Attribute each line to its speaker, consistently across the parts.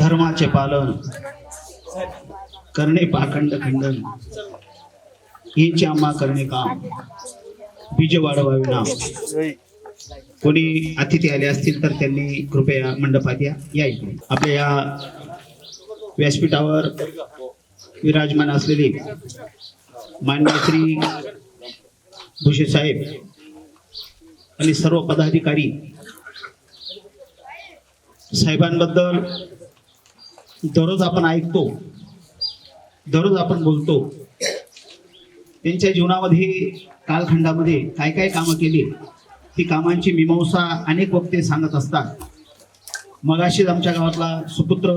Speaker 1: धर्माचे पालन करणे पाखंड खंडन. हेचे आम्हा करणे काम. बीज वाढवावे नाव कोणी अतिथी आले असतील तर त्यांनी कृपया मंडपात या या इकडे आपल्या या व्यासपीठावर विराजमान असलेले मान्य श्री भूषे साहेब आणि सर्व पदाधिकारी साहेबांबद्दल दररोज आपण ऐकतो दररोज आपण बोलतो. त्यांच्या जीवनामध्ये कालखंडामध्ये काय काय कामं केली ती कामांची मीमांसा अनेक वक्ते सांगत असतात. मगाशीच आमच्या गावातला सुपुत्र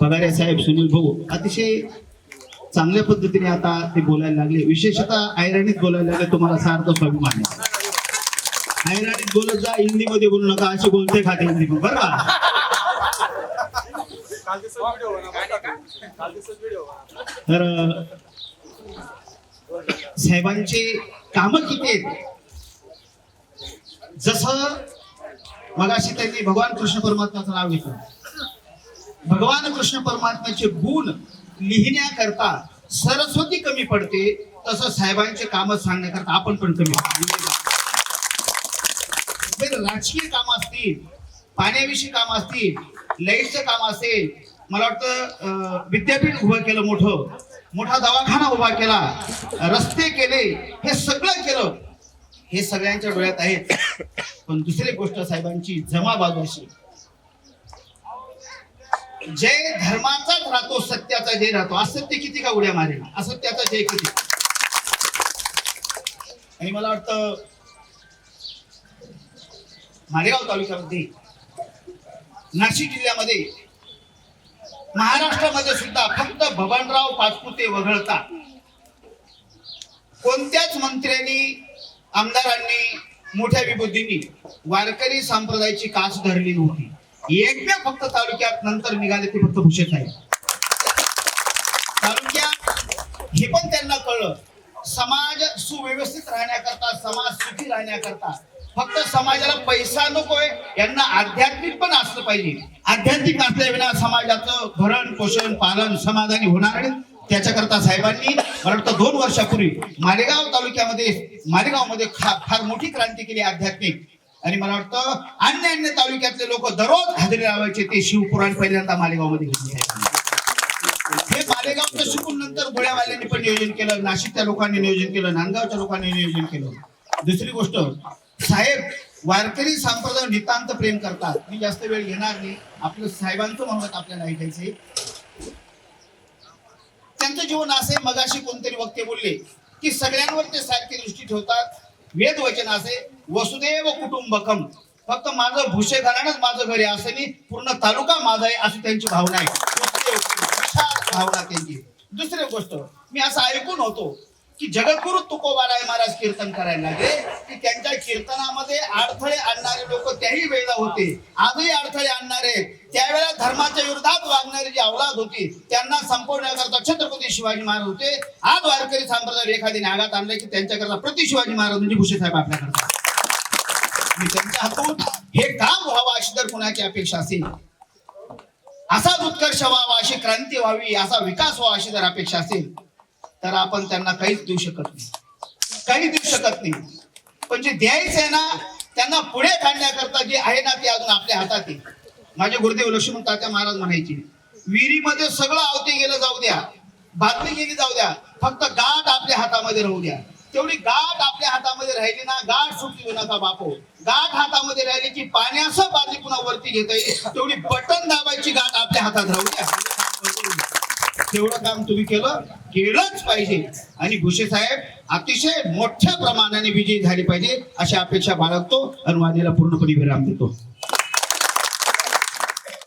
Speaker 1: पगारे साहेब सुनील भाऊ अतिशय चांगल्या पद्धतीने आता ते बोलायला लागले. विशेषतः ऐरणीत बोलायला लागले तुम्हाला सार्थ स्वाभिमान आहे. ऐरणीत बोलत जा हिंदीमध्ये बोलू नका असे बोलते खाते हिंदी बरं का? तर अं, साहेबांचे काम किती आहेत? जसं मगाशी त्यांनी भगवान कृष्ण परमात्म्याचं नाव घेतलं. भगवान कृष्ण परमात्म्याचे गुण लिहिण्याकरता सरस्वती कमी पडते तसं साहेबांचे काम सांगण्याकरता आपण पण कमी. म्हणजे राजकीय काम असतील पाण्याविषयी काम असतील लाईटचं काम असेल. मला वाटतं विद्यापीठ उभं केलं मोठं. मोठा दवाखाना उभा केला. रस्ते केले. हे सगळं केलं. हे सगळ्यांच्या डोळ्यात आहेत. पण दुसरी गोष्ट साहेबांची जमा बाजू अशी जय धर्माचाच राहतो सत्याचा जय राहतो असत्य किती का उड्या मारेल? असत्याचा जय किती? आणि मला वाटतं मालेगाव तालुक्यामध्ये नाशिक जिल्ह्यामध्ये. महाराष्ट्रामध्ये सुद्धा फक्त भवानराव पाचपुते वगळता. कोणत्याच मंत्र्यांनी आमदारांनी मोठ्या विभूतींनी वारकरी संप्रदायाची कास धरली नव्हती. एकमेव फक्त तालुक्यात नंतर निघाले ते फक्त भूषेत आहे तालुक्यात हे पण त्यांना कळलं. समाज सुव्यवस्थित राहण्याकरता समाज सुखी राहण्याकरता फक्त समाजाला पैसा नकोय यांना आध्यात्मिक पण असलं पाहिजे. आध्यात्मिक असल्याविना समाजाचं भरण पोषण पालन समाधानी होणार नाही. त्याच्याकरता साहेबांनी मला वाटतं दोन वर्षापूर्वी मालेगाव तालुक्यामध्ये मालेगावमध्ये खा- फार मोठी क्रांती केली आध्यात्मिक. आणि मला वाटतं अन्य अन्य तालुक्यातले लोक दररोज हजेरी लावायचे ते शिवपुराण पहिल्यांदा मालेगावमध्ये घेतले हे मालेगावचं शिकून नंतर गोळ्यावाल्यांनी पण नियोजन केलं नाशिकच्या लोकांनी नियोजन केलं नांदगावच्या लोकांनी नियोजन केलं. दुसरी गोष्ट साहेब वारकरी संप्रदाय नितांत प्रेम करतात. मी जास्त वेळ घेणार नाही. आपलं साहेबांचं म्हणत आपल्याला ऐकायचंय. त्यांचं जीवन असे मगाशी कोणतरी वक्ते बोलले की सगळ्यांवर ते सारखी दृष्टी ठेवतात. वेद वचन असे वसुदेव कुटुंबकम. फक्त माझं भुसे घराणंच माझं घर आहे असं नाही पूर्ण तालुका माझा आहे अशी त्यांची भावना आहे. भावना त्यांची. दुसरी गोष्ट मी असं ऐकून होतो की जगद्गुरु तुकोबाराय महाराज कीर्तन करायला लागले. की त्यांच्या कीर्तनामध्ये अडथळे आणणारे लोक त्याही वेळेला होते. आजही अडथळे आणणारे. त्यावेळेला धर्माच्या विरोधात वागणारी जी अवलाद होती त्यांना संपवण्याकरता छत्रपती शिवाजी महाराज होते. आज वारकरी संप्रदाय एखाद्याने आघात आणले की त्यांच्याकरता प्रति शिवाजी महाराज म्हणजे भुसे साहेब आपल्याकरता. त्यांच्या हातून हे काम व्हावं अशी तर कुणाची अपेक्षा असेल? असाच उत्कर्ष व्हावा अशी क्रांती व्हावी असा विकास व्हावा अशी जर अपेक्षा असेल तर आपण त्यांना काहीच देऊ शकत नाही. काही देऊ शकत नाही. पण जे द्यायचं आहे ना त्यांना पुढे काढण्याकरता जे आहे ना ते अजून आपल्या हातात आहे. माझे गुरुदेव लक्ष्मण तात्या महाराज म्हणायचे विहिरीमध्ये सगळं आवते गेलं जाऊ द्या. बातमी गेली जाऊ द्या. फक्त गाठ आपल्या हातामध्ये राहू द्या. तेवढी गाठ आपल्या हातामध्ये राहिली ना गाठ सुटली नका बापू. गाठ हातामध्ये राहिली की पाण्याचं बादली पुन्हा वरती घेता येईल. तेवढी बटन दाबायची गाठ आपल्या हातात राहू द्या. तेवढं काम तुम्ही केलं केलंच पाहिजे. आणि भुसे साहेब अतिशय मोठ्या प्रमाणाने विजयी झाले पाहिजे अशा अपेक्षा बाळगतो आणि पूर्णपणे विराम देतो.